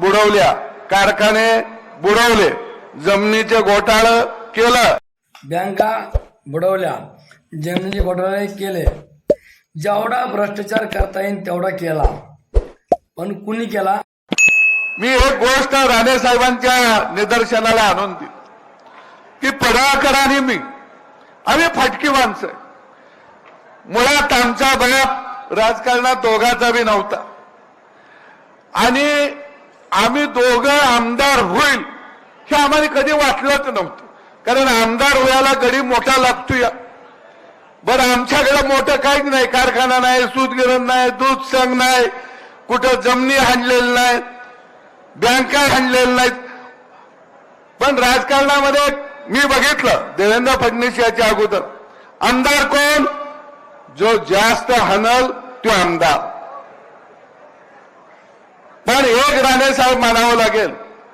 बुडवल्या. कारखाने बुडवले. जमिनीचे घोटाळ केलं. बँका बुडवल्या. जमिनीचे घोटाळे केले. जेवढा भ्रष्टाचार करता येईल तेवढा केला. पण कुणी केला? मी एक गोष्ट राणे साहेबांच्या निदर्शनाला आणून दिली की पडाळकर आणि मी. आम्ही फाटकी माणसं. मुळात आमचा बाप राजकारणात दोघाचा बी नव्हता. आणि आम्ही दोघं आमदार होईल हे आम्हाला कधी वाटलंच नव्हतं. कारण आमदार व्हायला गडी मोठा लागतो या बरं आमच्याकडे मोठं काहीच नाही. कारखाना नाही सूतगिरण नाही दूध संघ नाही कुठं जमिनी हाणलेल्या नाहीत बँका हाणलेल्या नाहीत. पण राजकारणामध्ये मी बघितलं देवेंद्र फडणवीस याच्या अगोदर. आमदार कोण? जो जास्त हनल तो आमदार. पण एक राणे साहेब मानावं लागेल.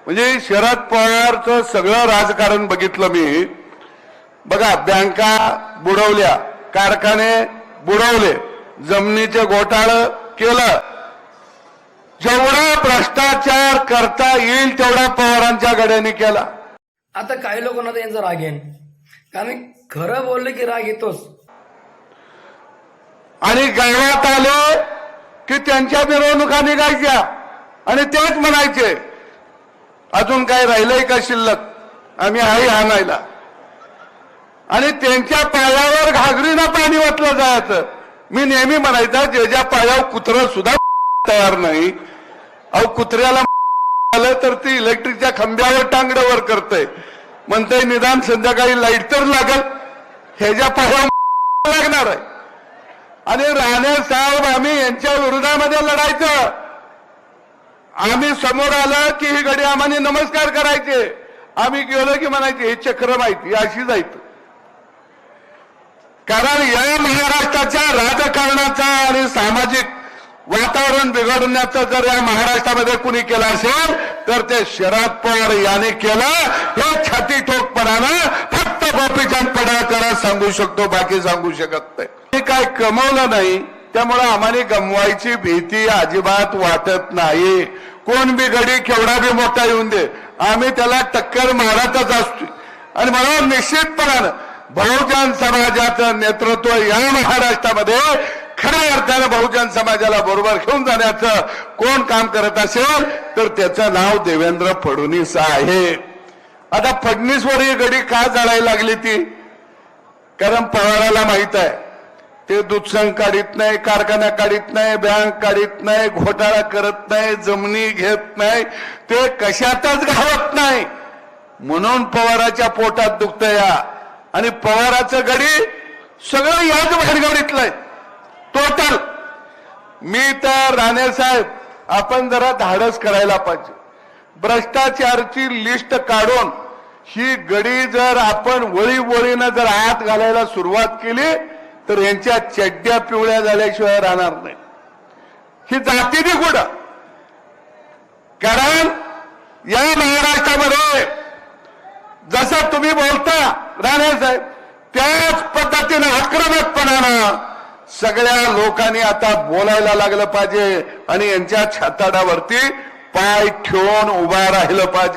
म्हणजे शरद पवारचं सगळं राजकारण बघितलं मी. बघा बँका बुडवल्या कारखाने बुडवले जमिनीचे घोटाळ केलं. जेवढा भ्रष्टाचार करता येईल तेवढा पवारांच्या गड्याने केला. आता काही लोकांना यांचा राग येईन. कारण खरं बोललं की राग येतोच. आणि गावात आले की त्यांच्या मिरवणुका निघायच्या. आणि तेच म्हणायचे अजून काय राहिलंय का शिल्लक? आम्ही आहे आणायला. आणि त्यांच्या पायावर घागरीनं पाणी वाटलं जायचं. मी नेहमी म्हणायचं ज्याच्या पायावर कुत्रं सुद्धा तयार नाही अहो कुत्र्याला आलं तर ती इलेक्ट्रिकच्या खांब्यावर टांगड्यावर करतय. करतंय म्हणतंय निदान संध्याकाळी लाइट तर लागल. ह्याच्या पायावर लागणार आहे. आणि राणे साहेब आम्ही यांच्या विरोधामध्ये लढायचं. आम्ही समोर आलं की ही गडी आम्हाला नमस्कार करायचे. आम्ही गेलो की म्हणायचे हे चक्र माहिती अशी जायचं कारण या महाराष्ट्राच्या राजकारणाचा आणि सामाजिक वातावरण बिघडण्याचा जर या महाराष्ट्रामध्ये कुणी केलं असेल तर ते शरद पवार याने केलं. हे छाती ठोकपणानं फक्त गोपीचंद पडळकर सांगू शकतो बाकी सांगू शकत नाही. काय कमवलं नाही त्यामुळे आम्हाला गमवायची भीती अजिबात वाटत नाही. कोण बी गडी केवढा बी मोठा येऊन दे. आम्ही त्याला टक्कर मारतच असतो आणि मला निश्चितपणानं बहुजन समाजाचं नेतृत्व या महाराष्ट्रामध्ये खऱ्या अर्थानं बहुजन समाजाला बरोबर घेऊन जाण्याचं कोण काम करत असेल तर त्याचं नाव देवेंद्र फडणवीस आहे. आता फडणवीसवर ही गडी का जाळायला लागली ती? कारण पवाराला माहीत आहे. ते दूधसंघ काढीत नाही कारखाना काढीत नाही बँक काढीत नाही घोटाळा करत नाही जमिनी घेत नाही ते कशातच घालत नाही. म्हणून पवाराच्या पोटात दुखत या. आणि पवाराचं गडी सगळं याच भानगडीतलंय. टोटल मी तर राणे साहेब आपण जरा धाडस करायला पाहिजे. भ्रष्टाचारची लिस्ट काढून ही गडी जर आपण वळी वळीनं जर आत घालायला सुरुवात केली तर यांच्या चड्ड्या पिवळ्या झाल्याशिवाय राहणार नाही. ही जाती बी कुठं? कारण या महाराष्ट्रामध्ये जसं तुम्ही बोलता राणे साहेब त्याच पद्धतीनं आक्रमकपणानं सगळ्या लोकांनी आता बोलायला लागलं पाहिजे आणि यांच्या छाताडावरती पाय ठेवून उभा राहिलं पाहिजे.